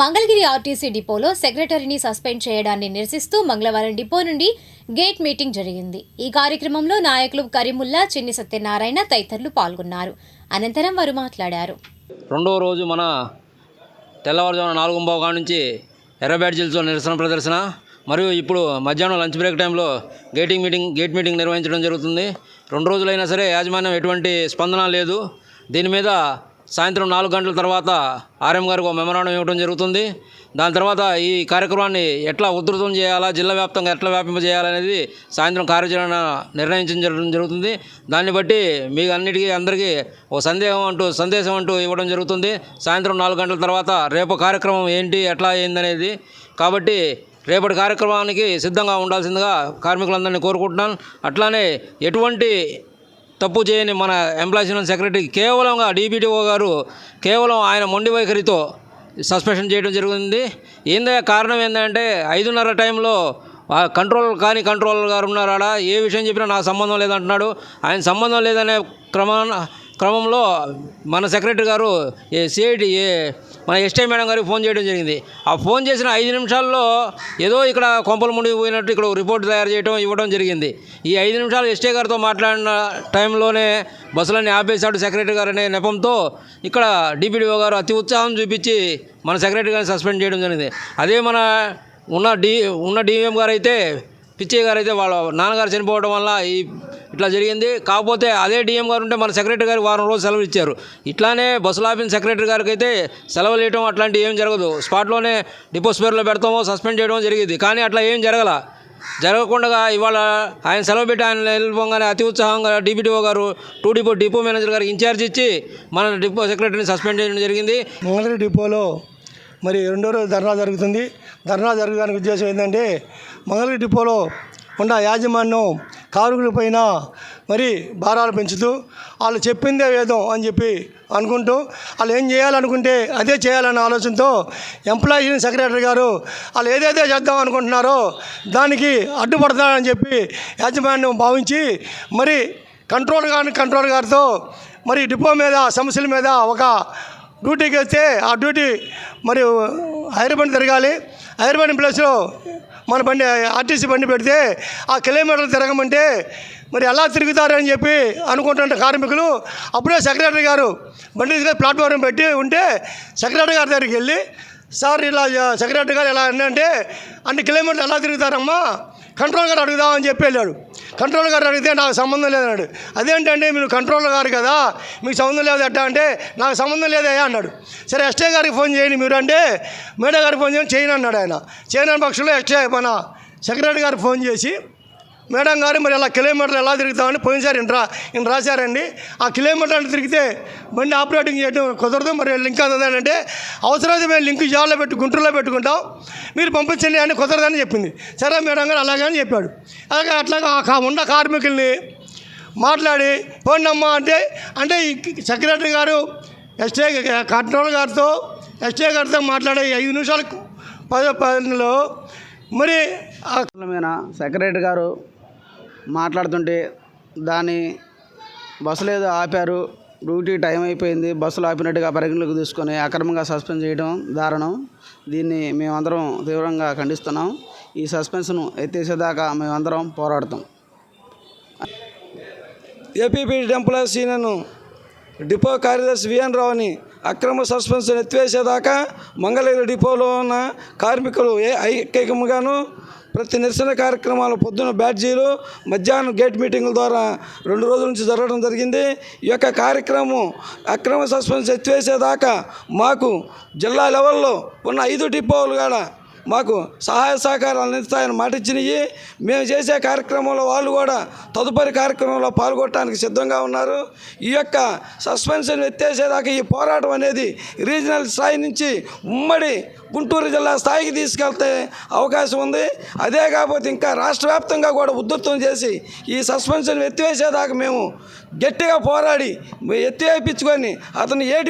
Mangalagiri RTC డిపోలో సెక్రటరీని suspend చేయడాన్ని నిరసిస్తూ మంగళవారం డిపో నుండి గేట్ మీటింగ్ జరిగింది. ఈ కార్యక్రమంలో నాయకులు కరీముల్లా చిన్ని సత్యనారాయణ తదితరులు పాల్గొన్నారు. అనంతరం వారు మాట్లాడారు. రెండవ రోజు మన తెల్లవారుజామున నాలుగు కాడ నుంచి ఎర్ర బ్యాడ్జీలతో నిరసన ప్రదర్శన మరియు ఇప్పుడు మధ్యాహ్నం లంచ్ బ్రేక్ టైంలో గేటింగ్ మీటింగ్ గేట్ మీటింగ్ నిర్వహించడం జరుగుతుంది. రెండు రోజులైనా సరే యాజమాన్యం ఎటువంటి స్పందన లేదు. దీని మీద సాయంత్రం నాలుగు గంటల తర్వాత ఆర్ఎం గారికి ఒక మెమరాండం ఇవ్వడం జరుగుతుంది. దాని తర్వాత ఈ కార్యక్రమాన్ని ఎట్లా ఉధృతం చేయాలా జిల్లా వ్యాప్తంగా ఎట్లా వ్యాపింపజేయాలనేది సాయంత్రం కార్యాచరణ నిర్ణయించడం జరగడం జరుగుతుంది. దాన్ని బట్టి మీ అన్నిటికీ అందరికీ ఓ సందేహం అంటూ సందేశం అంటూ ఇవ్వడం జరుగుతుంది. సాయంత్రం నాలుగు గంటల తర్వాత రేపు కార్యక్రమం ఏంటి ఎట్లా అయిందనేది. కాబట్టి రేపటి కార్యక్రమానికి సిద్ధంగా ఉండాల్సిందిగా కార్మికులందరినీ కోరుకుంటున్నాను. అట్లానే ఎటువంటి తప్పు చేయని మన ఎంప్లాయీస్ యూనియన్ సెక్రటరీ కేవలంగా డీబీటీఓ గారు కేవలం ఆయన మొండి వైఖరితో సస్పెన్షన్ చేయడం జరిగింది. ఏందే కారణం ఏంటంటే ఐదున్నర టైంలో కంట్రోల్ కానీ కంట్రోలర్ గారు ఉన్నారా ఏ విషయం చెప్పినా నాకు సంబంధం లేదంటున్నాడు. ఆయన సంబంధం లేదనే క్రమాన క్రమంలో మన సెక్రటరీ గారు ఏ సిఐటి ఏ మన ఎస్టీ మేడం గారికి ఫోన్ చేయడం జరిగింది. ఆ ఫోన్ చేసిన ఐదు నిమిషాల్లో ఏదో ఇక్కడ కొంపల మునిగి పోయినట్టు ఇక్కడ రిపోర్ట్ తయారు చేయడం ఇవ్వడం జరిగింది. ఈ ఐదు నిమిషాలు ఎస్టీ గారితో మాట్లాడిన టైంలోనే బస్సులన్నీ ఆపేశాడు సెక్రటరీ గారు అనే నెపంతో ఇక్కడ డిపిడిఓ గారు అతి ఉత్సాహం చూపించి మన సెక్రటరీ గారిని సస్పెండ్ చేయడం జరిగింది. అదే మన ఉన్న డి ఉన్న డిఎం గారు అయితే పిచ్చయ్య గారు అయితే వాళ్ళ నాన్నగారు చనిపోవడం వల్ల ఈ ఇట్లా జరిగింది. కాకపోతే అదే డిఎం గారు ఉంటే మన సెక్రటరీ గారికి వారం రోజులు సెలవులు ఇచ్చారు. ఇట్లానే బస్సులు ఆపిన సెక్రటరీ గారికి అయితే సెలవులు ఇవ్వడం అట్లాంటివి ఏం జరగదు. స్పాట్లోనే డిపో స్పేర్లో పెడతామో సస్పెండ్ చేయడం జరిగింది. కానీ అట్లా ఏం జరగల. జరగకుండా ఇవాళ ఆయన సెలవు పెట్టి ఆయన వెళ్ళిపోగానే అతి ఉత్సాహంగా డిపిటిఓ గారు టూ డిపో డిపో మేనేజర్ గారికి ఇన్ఛార్జ్ ఇచ్చి మన డిపో సెక్రటరీని సస్పెండ్ చేయడం జరిగింది. మంగళగిరి డిపోలో మరి రెండో రోజు ధర్నా జరుగుతుంది. ధర్నా జరగడానికి ఉద్దేశం ఏంటంటే మంగళగిరి డిపోలో ఉన్న యాజమాన్యం కార్మికుల పైన మరి భారాలు పెంచుతూ వాళ్ళు చెప్పిందే వేదం అని చెప్పి అనుకుంటూ వాళ్ళు ఏం చేయాలనుకుంటే అదే చేయాలన్న ఆలోచనతో ఎంప్లాయీస్ సెక్రటరీ గారు వాళ్ళు ఏదైతే చేద్దాం అనుకుంటున్నారో దానికి అడ్డుపడతారని చెప్పి యాజమాన్యం భావించి మరి కంట్రోల్ గారిని కంట్రోల్ గారితో మరి డిపో మీద సమస్యల మీద ఒక డ్యూటీకి వస్తే ఆ డ్యూటీ మరి హైదరాబాద్ తిరగాలి హైర్ ప్లేస్లో మన బండి ఆర్టీసీ బండి పెడితే ఆ కిలోమీటర్లు తిరగమంటే మరి ఎలా తిరుగుతారని చెప్పి అనుకుంటున్న కార్మికులు అప్పుడే సెక్రటరీ గారు బండి ప్లాట్ఫారం పెట్టి ఉంటే సెక్రటరీ గారి దగ్గరికి వెళ్ళి సార్ ఇలా సెక్రటరీ గారు ఎలా అంటే అన్ని కిలోమీటర్లు ఎలా తిరుగుతారమ్మా? కంట్రోల్ గారు అడుగుదామని చెప్పి వెళ్ళాడు. కంట్రోల్ గారు అడిగితే నాకు సంబంధం లేదన్నాడు. అదేంటంటే మీరు కంట్రోల్ గారు కదా. మీకు సంబంధం లేదు ఎట్టా అంటే నాకు సంబంధం లేదయ్యా అన్నాడు. సరే ఎస్టే గారికి ఫోన్ చేయండి మీరు అంటే మేడ గారికి ఫోన్ చేయండి చేయను అన్నాడు ఆయన. చేయని పక్షంలో ఎస్టే మన సెక్రటరీ గారు ఫోన్ చేసి మేడం గారు మరి అలా కిలోమీటర్లు ఎలా తిరుగుతామని పోయినసారి ఇంట్రా రా ఇంత రాశారండి. ఆ కిలోమీటర్లు తిరిగితే బండి ఆపరేటింగ్ చేయడం కుదరదు. మరి లింక్ అంటే అవసరమైతే మేము లింక్ జాల్లో పెట్టు గుంటూరులో పెట్టుకుంటాం. మీరు పంపించండి అని కుదరదని చెప్పింది. సరే మేడం గారు అలాగే అని చెప్పాడు. అలాగే అట్లాగా ఉన్న కార్మికుల్ని మాట్లాడి పోండి అంటే అంటే సెక్రటరీ గారు ఎస్టే కంట్రోల్ గారితో ఎస్టే గారితో మాట్లాడే ఐదు నిమిషాలకు పది పదిలో మరి ఆ మీద సెక్రటరీ గారు మాట్లాడుతుంటే దాన్ని బస్సులు ఏదో ఆపారు. డ్యూటీ టైం అయిపోయింది. బస్సులు ఆపినట్టుగా పరిగణలోకి తీసుకొని అక్రమంగా సస్పెండ్ చేయడం దారుణం. దీన్ని మేమందరం తీవ్రంగా ఖండిస్తున్నాం. ఈ సస్పెన్షన్ ఎత్తేసేదాకా మేమందరం పోరాడతాం. ఏపీపీ ఎంప్లాయీస్ యూనియన్ డిపో కార్యదర్శి విఎన్ రావుని అక్రమ సస్పెన్షన్ ఎత్తివేసేదాకా మంగళగిరి డిపోలో ఉన్న కార్మికులు ఏ ఐక్యముగాను ప్రతి నిరసన కార్యక్రమాలు పొద్దున బ్యాడ్జీలు మధ్యాహ్నం గేట్ మీటింగుల ద్వారా రెండు రోజుల నుంచి జరగడం జరిగింది. ఈ యొక్క కార్యక్రమం అక్రమ సస్పెన్స్ ఎత్తివేసేదాకా మాకు జిల్లా లెవెల్లో ఉన్న ఐదు డిపోలు కూడా మాకు సహాయ సహకారాలు అందిస్తాయని మాట ఇచ్చినవి. మేము చేసే కార్యక్రమంలో వాళ్ళు కూడా తదుపరి కార్యక్రమంలో పాల్గొనడానికి సిద్ధంగా ఉన్నారు. ఈ యొక్క సస్పెన్షన్ ఎత్తేసేదాకా ఈ పోరాటం అనేది రీజనల్ స్థాయి నుంచి ఉమ్మడి గుంటూరు జిల్లా స్థాయికి తీసుకెళ్తే అవకాశం ఉంది. అదే కాకపోతే ఇంకా రాష్ట్ర వ్యాప్తంగా కూడా ఉధృతం చేసి ఈ సస్పెన్షన్ ఎత్తివేసేదాకా మేము గట్టిగా పోరాడి ఎత్తివేయించుకొని అతను ఏ